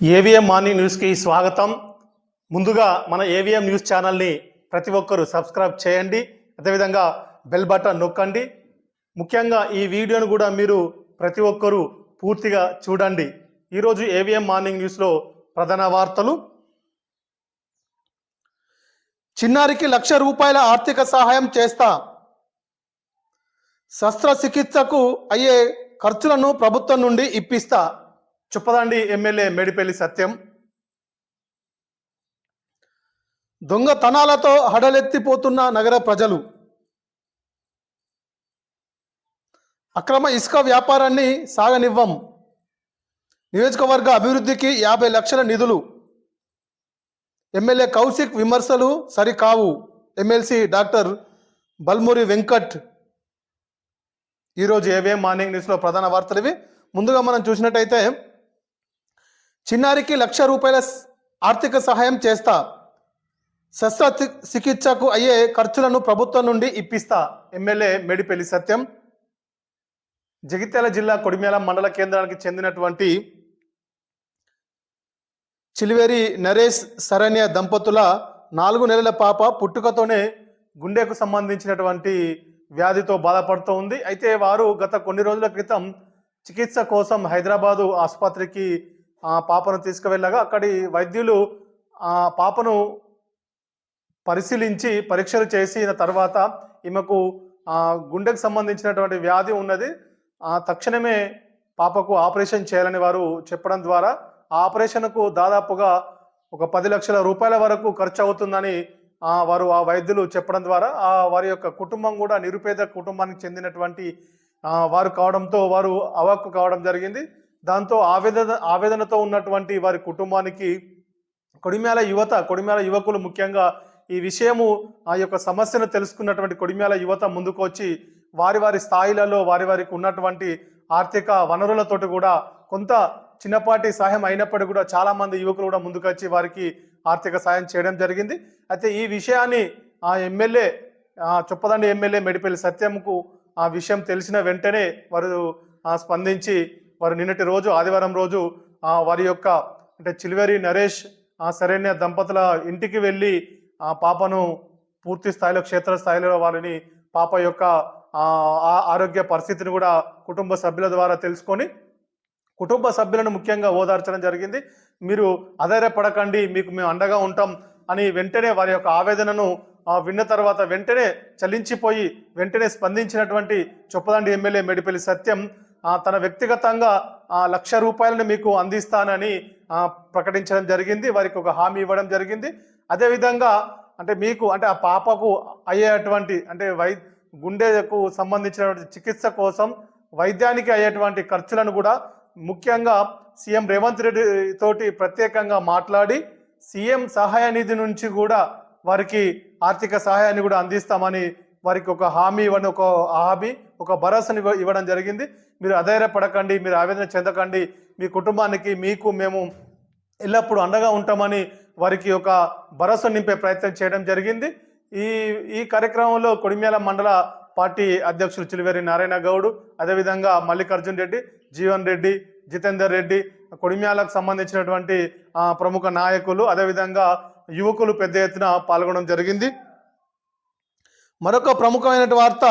AVM morning న్యూస్కి స్వాగతం. ముందుగా మన ఏవిఎం న్యూస్ ఛానల్ని ప్రతి ఒక్కరూ సబ్స్క్రైబ్ చేయండి. అదేవిధంగా బెల్ బటన్ నొక్కండి. ముఖ్యంగా ఈ వీడియోను కూడా మీరు ప్రతి ఒక్కరూ పూర్తిగా చూడండి. ఈరోజు ఏవిఎం మార్నింగ్ న్యూస్లో ప్రధాన వార్తలు. చిన్నారికి లక్ష రూపాయల ఆర్థిక సహాయం చేస్తా. శస్త్రచికిత్సకు అయ్యే ఖర్చులను ప్రభుత్వం నుండి ఇప్పిస్తా. చుప్పదండి ఎమ్మెల్యే మేడిపల్లి సత్యం. దొంగతనాలతో హడలెత్తిపోతున్న నగర ప్రజలు. అక్రమ ఇసుక వ్యాపారాన్ని సాగనివ్వం. నియోజకవర్గ అభివృద్ధికి యాభై లక్షల నిధులు. ఎమ్మెల్యే కౌశిక్ విమర్శలు సరికావు. MLC doctor Balmoori Venkat. ఈరోజు ఏవేం మార్నింగ్ న్యూస్లో ప్రధాన వార్తలు ఇవి? ముందుగా మనం చూసినట్టయితే చిన్నారికి లక్ష రూపాయల ఆర్థిక సహాయం చేస్తా. శస్త్ర చికిత్సకు అయ్యే ఖర్చులను ప్రభుత్వం నుండి ఇప్పిస్తా. ఎమ్మెల్యే మేడిపల్లి సత్యం. జగిత్యాల జిల్లా కొడిమేల మండల కేంద్రానికి చెందినటువంటి చిలివేరి నరేష్ శరణ్య దంపతుల నాలుగు నెలల పాప పుట్టుకతోనే గుండెకు సంబంధించినటువంటి వ్యాధితో బాధపడుతూ ఉంది. అయితే వారు గత కొన్ని రోజుల క్రితం చికిత్స కోసం హైదరాబాదు ఆసుపత్రికి ఆ పాపను తీసుకువెళ్ళగా అక్కడి వైద్యులు ఆ పాపను పరిశీలించి పరీక్షలు చేసిన తర్వాత ఈమెకు ఆ, గుండెకు సంబంధించినటువంటి వ్యాధి ఉన్నది. ఆ, తక్షణమే పాపకు ఆపరేషన్ చేయాలని వారు చెప్పడం ద్వారా ఆ ఆపరేషన్కు దాదాపుగా ఒక పది లక్షల రూపాయల వరకు ఖర్చు అవుతుందని వారు ఆ వైద్యులు చెప్పడం ద్వారా ఆ వారి యొక్క కుటుంబం కూడా నిరుపేద కుటుంబానికి చెందినటువంటి వారు కావడంతో వారు అవాక్కు కావడం జరిగింది. దాంతో ఆవేదన ఆవేదనతో ఉన్నటువంటి వారి కుటుంబానికి కొడిమ్యాల యువత కొడిమ్యాల యువకులు ముఖ్యంగా ఈ విషయము ఆ యొక్క సమస్యను తెలుసుకున్నటువంటి కొడిమ్యాల యువత ముందుకు వచ్చి వారి వారి స్థాయిలలో వారి వారికి ఉన్నటువంటి ఆర్థిక వనరులతోటి కూడా కొంత చిన్నపాటి సహాయం అయినప్పటికీ కూడా చాలామంది యువకులు కూడా ముందుకొచ్చి వారికి ఆర్థిక సాయం చేయడం జరిగింది. అయితే ఈ విషయాన్ని ఆ ఎమ్మెల్యే చొప్పదండి ఎమ్మెల్యే మెడిపల్లి సత్యంకు ఆ విషయం తెలిసిన వెంటనే వారు స్పందించి వారు నిన్నటి రోజు ఆదివారం రోజు వారి యొక్క అంటే చిలివేరి నరేష్ సరైన దంపతుల ఇంటికి వెళ్ళి ఆ పాపను పూర్తి స్థాయిలో క్షేత్ర స్థాయిలో వారిని పాప యొక్క ఆ, ఆరోగ్య పరిస్థితిని కూడా కుటుంబ సభ్యుల ద్వారా తెలుసుకొని కుటుంబ సభ్యులను ముఖ్యంగా ఓదార్చడం జరిగింది. మీరు అధైర్యపడకండి మీకు మేము అండగా ఉంటాం అని వెంటనే వారి యొక్క ఆవేదనను విన్న తర్వాత వెంటనే చలించిపోయి వెంటనే స్పందించినటువంటి చొప్పదండి ఎమ్మెల్యే మెడిపల్లి సత్యం తన వ్యక్తిగతంగా ఆ, లక్ష రూపాయలను మీకు అందిస్తానని ప్రకటించడం జరిగింది. వారికి ఒక హామీ ఇవ్వడం జరిగింది. అదేవిధంగా అంటే మీకు అంటే ఆ పాపకు అయ్యేటువంటి అంటే వై గుండెకు సంబంధించినటువంటి చికిత్స కోసం వైద్యానికి అయ్యేటువంటి ఖర్చులను కూడా ముఖ్యంగా సీఎం రేవంత్ రెడ్డి తోటి ప్రత్యేకంగా మాట్లాడి సీఎం సహాయ నిధి నుంచి కూడా వారికి ఆర్థిక సహాయాన్ని కూడా అందిస్తామని వారికి ఒక హామీ ఇవ్వని ఒక హామీ ఒక భరోసాని ఇవ్వడం జరిగింది. మీరు అధైర్యపడకండి మీరు ఆవేదన చెందకండి. మీ కుటుంబానికి మీకు మేము ఎల్లప్పుడూ అండగా ఉంటామని వారికి ఒక భరోసా నింపే ప్రయత్నం చేయడం జరిగింది. ఈ ఈ కార్యక్రమంలో కొడిమ్యాల మండల పార్టీ అధ్యక్షులు చిలివేరి నారాయణ గౌడ్ అదేవిధంగా మల్లికార్జున్ రెడ్డి జీవన్ రెడ్డి జితేందర్ రెడ్డి కొడిమ్యాలకు సంబంధించినటువంటి ప్రముఖ నాయకులు అదేవిధంగా యువకులు పెద్ద ఎత్తున పాల్గొనడం జరిగింది. మరొక ప్రముఖమైన వార్త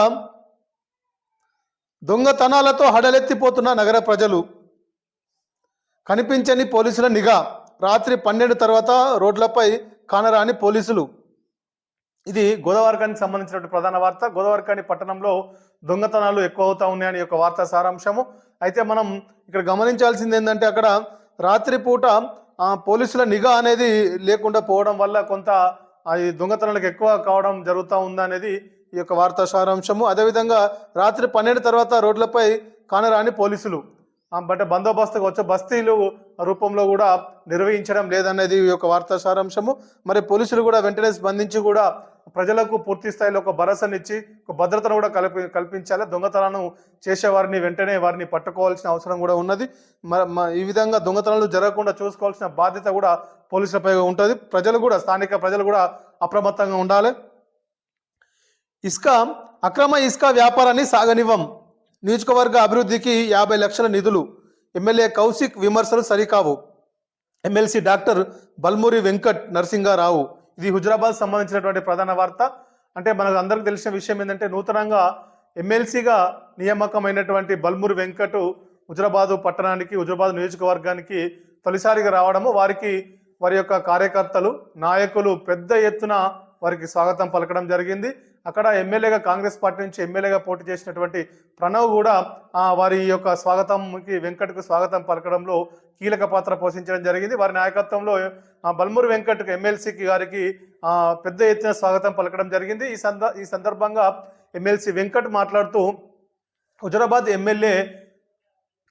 దొంగతనాలతో హడలెత్తిపోతున్న నగర ప్రజలు. కనిపించని పోలీసుల నిఘా. రాత్రి పన్నెండు తర్వాత రోడ్లపై కానరాని పోలీసులు. ఇది గోదావరికానికి సంబంధించినటువంటి ప్రధాన వార్త. గోదావరికాని పట్టణంలో దొంగతనాలు ఎక్కువ అవుతా ఉన్నాయని యొక్క వార్త సారాంశము. అయితే మనం ఇక్కడ గమనించాల్సింది ఏంటంటే అక్కడ రాత్రిపూట పోలీసుల నిఘా అనేది లేకుండా పోవడం వల్ల కొంత ఈ దొంగతనాలకు ఎక్కువ కావడం జరుగుతూ ఉందనేది ఈ యొక్క వార్తా సారాంశము. అదేవిధంగా రాత్రి పన్నెండు తర్వాత రోడ్లపై కానరాని పోలీసులు. బట్ బందోబస్తుగా వచ్చే బస్తీలు రూపంలో కూడా నిర్వహించడం లేదనేది ఈ యొక్క వార్తా సారాంశము. మరి పోలీసులు కూడా వెంటనే స్పందించి కూడా ప్రజలకు పూర్తి స్థాయిలో ఒక భరోసానిచ్చి ఒక భద్రతను కూడా కల్పి కల్పించాలి. దొంగతనాలను చేసేవారిని వెంటనే వారిని పట్టుకోవాల్సిన అవసరం కూడా ఉన్నది. మ- ఈ విధంగా దొంగతనాలు జరగకుండా చూసుకోవాల్సిన బాధ్యత కూడా పోలీసులపై ఉంటుంది. ప్రజలు కూడా స్థానిక ప్రజలు కూడా అప్రమత్తంగా ఉండాలి. ఇసుక అక్రమ ఇసుక వ్యాపారాన్ని సాగనివ్వం. నియోజకవర్గ అభివృద్ధికి యాభై లక్షల నిధులు. ఎమ్మెల్యే కౌశిక్ విమర్శలు సరికావు. ఎమ్మెల్సీ డాక్టర్ బల్మూరి వెంకట్ నరసింగారావు ఇది హుజరాబాద్ సంబంధించినటువంటి ప్రధాన వార్త. అంటే మనకు అందరికి తెలిసిన విషయం ఏంటంటే నూతనంగా ఎమ్మెల్సీగా నియామకమైనటువంటి బల్మూరి వెంకట్ హుజరాబాదు పట్టణానికి హుజరాబాద్ నియోజకవర్గానికి తొలిసారిగా రావడము వారికి వారి యొక్క కార్యకర్తలు నాయకులు పెద్ద ఎత్తున వారికి స్వాగతం పలకడం జరిగింది. అక్కడ ఎమ్మెల్యేగా కాంగ్రెస్ పార్టీ నుంచి ఎమ్మెల్యేగా పోటీ చేసినటువంటి ప్రణవ్ కూడా వారి యొక్క స్వాగతంకి వెంకట్కు స్వాగతం పలకడంలో కీలక పాత్ర పోషించడం జరిగింది. వారి నాయకత్వంలో బల్మూరి వెంకట్ ఎమ్మెల్సీకి గారికి పెద్ద ఎత్తున స్వాగతం పలకడం జరిగింది. ఈ సంద ఈ సందర్భంగా ఎమ్మెల్సీ వెంకట్ మాట్లాడుతూ హుజరాబాద్ ఎమ్మెల్యే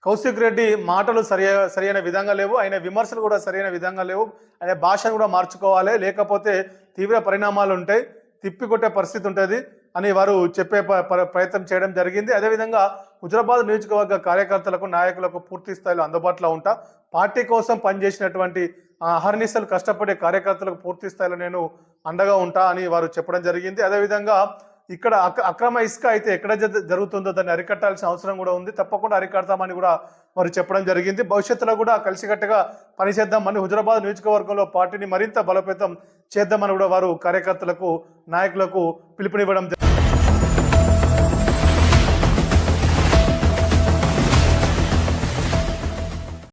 కౌశిక్ రెడ్డి మాటలు సరి సరైన విధంగా లేవు. ఆయన విమర్శలు కూడా సరైన విధంగా లేవు. ఆయన భాషను కూడా మార్చుకోవాలి. లేకపోతే తీవ్ర పరిణామాలు ఉంటాయి. తిప్పికొట్టే పరిస్థితి ఉంటుంది అని వారు చెప్పే ప- ప్రయత్నం చేయడం జరిగింది. అదేవిధంగా హుజరాబాద్ నియోజకవర్గ కార్యకర్తలకు నాయకులకు పూర్తి స్థాయిలో అందుబాటులో ఉంటా. పార్టీ కోసం పనిచేసినటువంటి అహర్నిశలు కష్టపడే కార్యకర్తలకు పూర్తి స్థాయిలో నేను అండగా ఉంటా అని వారు చెప్పడం జరిగింది. అదేవిధంగా ఇక్కడ అక్రమ ఇసుక అయితే ఎక్కడ జరుగుతుందో దాన్ని అరికట్టాల్సిన అవసరం కూడా ఉంది. తప్పకుండా అరికడతామని కూడా వారు చెప్పడం జరిగింది. భవిష్యత్తులో కూడా కలిసికట్టుగా పనిచేద్దామని హుజరాబాద్ నియోజకవర్గంలో పార్టీని మరింత బలోపేతం చేద్దామని కూడా వారు కార్యకర్తలకు నాయకులకు పిలుపునివ్వడం జరిగింది